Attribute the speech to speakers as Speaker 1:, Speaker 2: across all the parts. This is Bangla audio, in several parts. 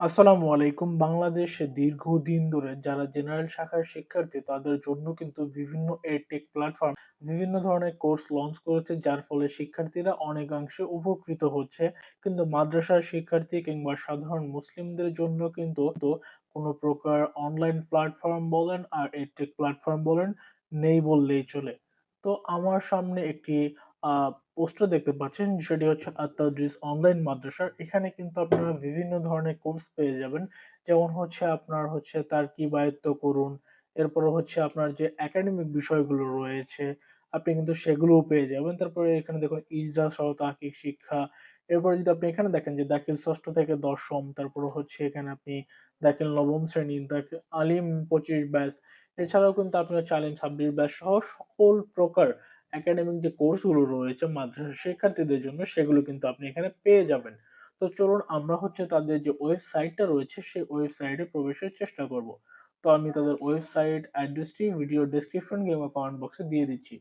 Speaker 1: আসসালামু আলাইকুম। বাংলাদেশে দীর্ঘদিন ধরে যারা জেনারেল শাখার শিক্ষার্থী, তাদের জন্য কিন্তু বিভিন্ন এডটেক প্ল্যাটফর্ম, বিভিন্ন ধরনের কোর্স লঞ্চ করেছে, যার ফলে শিক্ষার্থীরা অনেকাংশে উপকৃত হচ্ছে। কিন্তু মাদ্রাসার শিক্ষার্থী কিংবা সাধারণ মুসলিমদের জন্য কিন্তু কোনো প্রকার অনলাইন প্ল্যাটফর্ম বলেন আর এডটেক প্ল্যাটফর্ম বলেন নেই বললেই চলে। তো আমার সামনে একটি পোস্টার দেখতে পাচ্ছেন সেটি হচ্ছে আত-তাদরিস অনলাইন মাদ্রাসার। এখানে কিন্তু আপনারা বিভিন্ন ধরনের কোর্স পেয়ে যাবেন। যেমন হচ্ছে আপনার হচ্ছে তারকিব আয়ত্ত করুন। এরপরে হচ্ছে আপনার যে একাডেমিক বিষয়গুলো রয়েছে, আপনি কিন্তু সেগুলোও পেয়ে যাবেন। তারপরে এখানে দেখুন ইজরা সহ তাহকিক শিক্ষা। এরপরে যদি আপনি এখানে দেখেন যে দাখিল ষষ্ঠ থেকে ১০ম, তারপরে হচ্ছে এখানে আপনি দাখিল নবম শ্রেণি, দাখিল আলিম পঁচিশ ব্যাস এছাড়াও কিন্তু আপনি হচ্ছে আলিম ২৬ ব্যাচ সহ সকল প্রকার একাডেমিক যে কোর্সগুলো রয়েছে মাদ্রাসা শিক্ষার্থীদের জন্য, সেগুলো কিন্তু আপনি এখানে পেয়ে যাবেন। তো চলুন আমরা হচ্ছে তাদের যে ওয়েবসাইটটা রয়েছে, সেই ওয়েবসাইটে প্রবেশের চেষ্টা করব। তো আমি তাদের ওয়েবসাইট অ্যাড্রেসটি ভিডিও ডেসক্রিপশন কিংবা কমেন্ট বক্সে দিয়ে দিচ্ছি।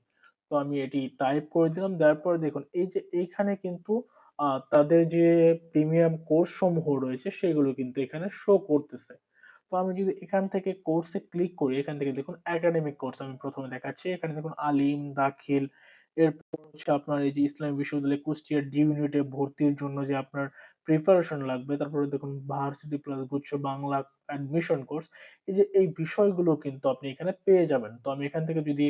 Speaker 1: তো আমি এটি টাইপ করে দিলাম। দেওয়ার পরে দেখুন, এই যে এইখানে কিন্তু তাদের যে প্রিমিয়াম কোর্স সমূহ রয়েছে, সেগুলো কিন্তু এখানে শো করতেছে। তো আমি যদি এখান থেকে কোর্সে ক্লিক করি, এখান থেকে দেখুন একাডেমিক কোর্স আমি প্রথমে দেখাচ্ছি। এখানে দেখুন আলিম, দাখিল, এরপর হচ্ছে আপনার এই যে ইসলামী বিশ্ববিদ্যালয় কুষ্টিয়ার ডি ইউনিটে ভর্তির জন্য যে আপনার প্রিপারেশন লাগবে। তারপরে দেখুন ভার্সিটি প্লাস গুচ্ছ বাংলা অ্যাডমিশন কোর্স। এই যে এই বিষয়গুলো কিন্তু আপনি এখানে পেয়ে যাবেন। তো আমি এখান থেকে যদি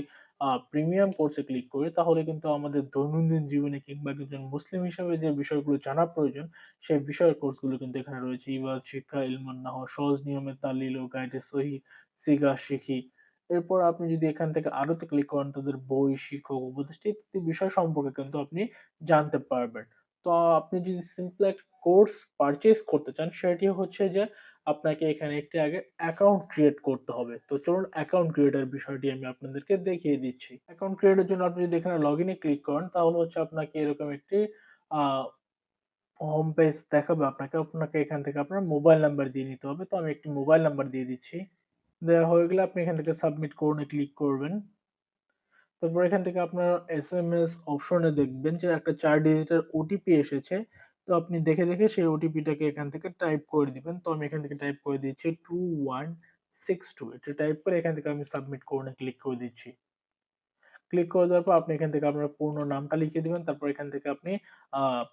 Speaker 1: প্রিমিয়াম কোর্সে ক্লিক করি তাহলে কিন্তু আমাদের দৈনন্দিন জীবনে কিংবা একজন মুসলিম হিসেবে যে বিষয়গুলো জানা প্রয়োজন সেই বিষয়ের কোর্সগুলো কিন্তু এখানে রয়েছে। ইবাদত শিক্ষা, সহজ নিয়মে তাহলিল ও গাইডে সহিহ, সিগা শিখি। এরপর আপনি যদি এখান থেকে আরোতে ক্লিক করেন তাদের বই, শিক্ষক, উপদেষ্টা ইত্যাদি বিষয় সম্পর্কে কিন্তু আপনি জানতে পারবেন। তো আপনি যদি সিম্পল একটা কোর্স পারচেজ করতে চান সেটি হচ্ছে যে আপনাকে এখানে একটি আগে অ্যাকাউন্ট ক্রিয়েট করতে হবে। তো চলুন অ্যাকাউন্ট ক্রিয়েটের বিষয়টি আমি আপনাদেরকে দেখিয়ে দিচ্ছি। অ্যাকাউন্ট ক্রিয়েটের জন্য আপনি যদি এখানে লগইন এ ক্লিক করেন, তাহলে হচ্ছে আপনাকে এরকম একটি হোম পেজ দেখাবে আপনাকে। আপনাকে এখান থেকে আপনার মোবাইল নাম্বার দিয়ে নিতে হবে। তো আমি একটি মোবাইল নাম্বার দিয়ে দিচ্ছি। দেওয়া হয়ে গেলে আপনি এখান থেকে সাবমিট করুন ক্লিক করবেন। তারপর এখান থেকে আপনার এস এম এস অপশনে দেখবেন যে একটা চার ডিজিটের ওটিপি এসেছে। তো আপনি দেখে, দেখে সেই ওটিপিটাকে এখান থেকে টাইপ করে দিবেন। তো আমি এখান থেকে টাইপ করে দিচ্ছি 2162 এটা টাইপ করে এখান থেকে আমি সাবমিট করুন এ ক্লিক করে দিচ্ছি। ক্লিক করে দেওয়ার পর আপনি এখান থেকে আপনার পূর্ণ নামটা লিখে দিবেন। তারপর এখান থেকে আপনি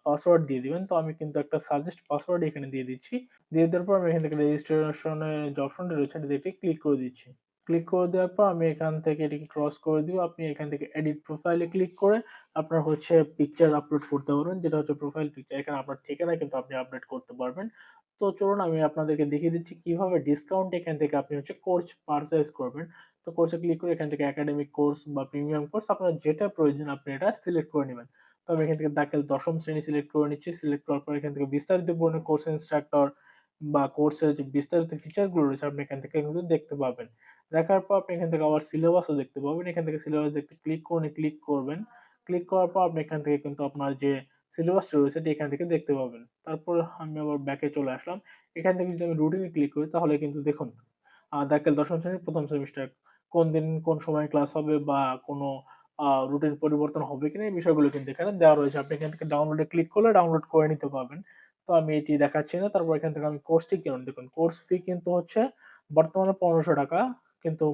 Speaker 1: পাসওয়ার্ড দিয়ে দিবেন। তো আমি কিন্তু একটা সাজেস্ট পাসওয়ার্ড এখানে দিয়ে দিচ্ছি। দিয়ে দেওয়ার পর আমি এখান থেকে রেজিস্ট্রেশন এর যে অপশনটা রয়েছে এটাতে ক্লিক করে দিচ্ছি। ক্লিক করে দেওয়ার পর আমি এখান থেকে এটিকে ক্রস করে দিব। আপনি এখান থেকে এডিট প্রোফাইলে ক্লিক করে আপনার হচ্ছে পিকচার আপলোড করতে পারবেন। যেটা হচ্ছে প্রোফাইল পিকচার। এখানে আপনার ঠিকানা কিন্তু আপনি আপডেট করতে পারবেন। তো চলুন আমি আপনাদেরকে দেখিয়ে দিচ্ছি কীভাবে ডিসকাউন্ট এখান থেকে আপনি হচ্ছে কোর্স পারচেজ করবেন। তো কোর্সে ক্লিক করে এখান থেকে একাডেমিক কোর্স বা প্রিমিয়াম কোর্স আপনার যেটা প্রয়োজন আপনি এটা সিলেক্ট করে নেবেন তো আমি এখান থেকে দাখিল ১০ম শ্রেণি সিলেক্ট করে নিচ্ছি। সিলেক্ট করার পর এখান থেকে বিস্তারিত কোর্স ইন্সট্রাক্টর বা কোর্সের যে বিস্তারিত ফিচারগুলো রয়েছে, আপনি এখান থেকে কিন্তু দেখতে পাবেন। দেখার পর আপনি এখান থেকে আবার সিলেবাসও দেখতে পাবেন। এখান থেকে সিলেবাস দেখতে ক্লিক করুন ক্লিক করবেন। ক্লিক করার পর আপনি এখান থেকে কিন্তু আপনার যে সিলেবাসটা রয়েছে এটি এখান থেকে দেখতে পাবেন। তারপর আমি আবার ব্যাকে চলে আসলাম। এখান থেকে যদি আমি রুটিনে ক্লিক করি, তাহলে কিন্তু দেখুন দাখিল ১০ম শ্রেণির প্রথম সেমিস্টার কোন দিন, কোন সময় ক্লাস হবে বা কোনো রুটিন পরিবর্তন হবে কিনা, এই বিষয়গুলো কিন্তু এখানে দেওয়া রয়েছে। আপনি এখান থেকে ডাউনলোডে ক্লিক করলে ডাউনলোড করে নিতে পারবেন। তো আমি এটি দেখাচ্ছি না। তারপর এখান থেকে আমি কোর্সটি কিনুন। দেখুন কোর্স ফি কিন্তু হচ্ছে বর্তমানে ৳১৫০০ কিন্তু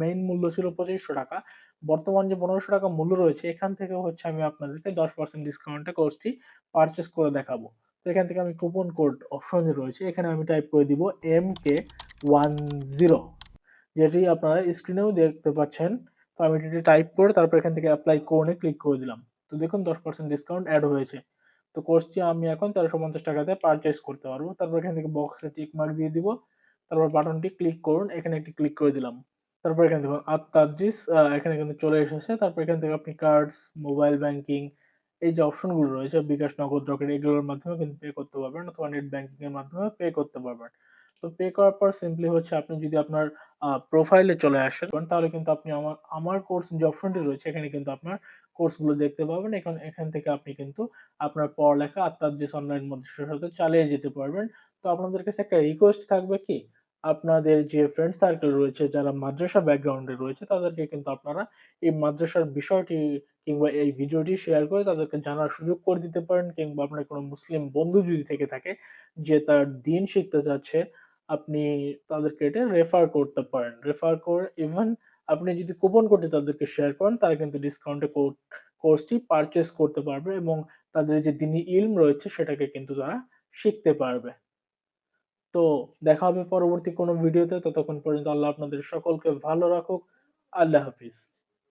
Speaker 1: মেইন মূল্য ছিল ৳২৫০০ বর্তমান যে ৳১৫০০ মূল্য রয়েছে, এখান থেকে হচ্ছে আমি আপনাদেরকে ১০% ডিসকাউন্টে কোর্সটি পারচেজ করে দেখাবো। তো এখান থেকে আমি কুপন কোড অপশন রয়েছে, এখানে আমি টাইপ করে দিব MK10 যেটি আপনারা স্ক্রিনেও দেখতে পাচ্ছেন। তো আমি এটি টাইপ করে তারপর এখান থেকে অ্যাপ্লাই করুন এ ক্লিক করে দিলাম। তো দেখুন 10% ডিসকাউন্ট অ্যাড হয়েছে। তো কোর্সটি আমি এখন ৳১৩৫০ তে পারচেজ করতে পারব। তারপর এখান থেকে বক্সে টিক মার্ক দিয়ে দিব। তারপর বাটনটি ক্লিক করুন। এখানে একটি ক্লিক করে দিলাম। তারপর এখানে দেখুন আত-তাদরিস এখানে কিন্তু চলে এসেছে। তারপর এখান থেকে আপনি কার্ডস, মোবাইল ব্যাংকিং এই যে অপশনগুলো রয়েছে বিকাশ, নগদ, রকেট এগুলোর মাধ্যমে কিন্তু পে করতে পারবেন অথবা নেট ব্যাংকিং এর মাধ্যমে পে করতে পারবেন। তো পে করার পর সিম্পলি হচ্ছে আপনি যদি আপনার প্রোফাইলে চলে আসেন তাহলে কিন্তু আপনি আমার আমার কোর্স যে অপশনটি রয়েছে এখানে কিন্তু আপনার কোর্সগুলো দেখতে পাবেন। এখন এখান থেকে আপনি কিন্তু আপনার পড়ালেখা আত-তাদরিস অনলাইন মাদ্রাসার সাথে চালিয়ে যেতে পারবেন। তো আপনাদের কাছে একটা রিকোয়েস্ট থাকবে কি আপনাদের যে ফ্রেন্ড সার্কেল রয়েছে, যারা মাদ্রাসা ব্যাকগ্রাউন্ডে রয়েছে, তাদেরকে কিন্তু আপনারা এই মাদ্রাসার বিষয়টি কিংবা এই ভিডিওটি শেয়ার করে তাদেরকে জানার সুযোগ করে দিতে পারেন। কিংবা আপনার কোনো মুসলিম বন্ধু যদি থেকে থাকে, যে তার দিন শিখতে চাচ্ছে আপনি তাদেরকে এটা রেফার করতে পারেন। রেফার করে ইভেন আপনি যদি কুপন কোডে তাদেরকে শেয়ার করেন, তারা কিন্তু ডিসকাউন্টে কোড কোর্সটি পারচেজ করতে পারবে এবং তাদের যে দিনী ইলম রয়েছে, সেটাকে কিন্তু তারা শিখতে পারবে। তো দেখা হবে পরবর্তী কোনো ভিডিওতে ততক্ষণ পর্যন্ত আল্লাহ আপনাদের সকলকে ভালো রাখুক। আল্লাহ হাফিজ।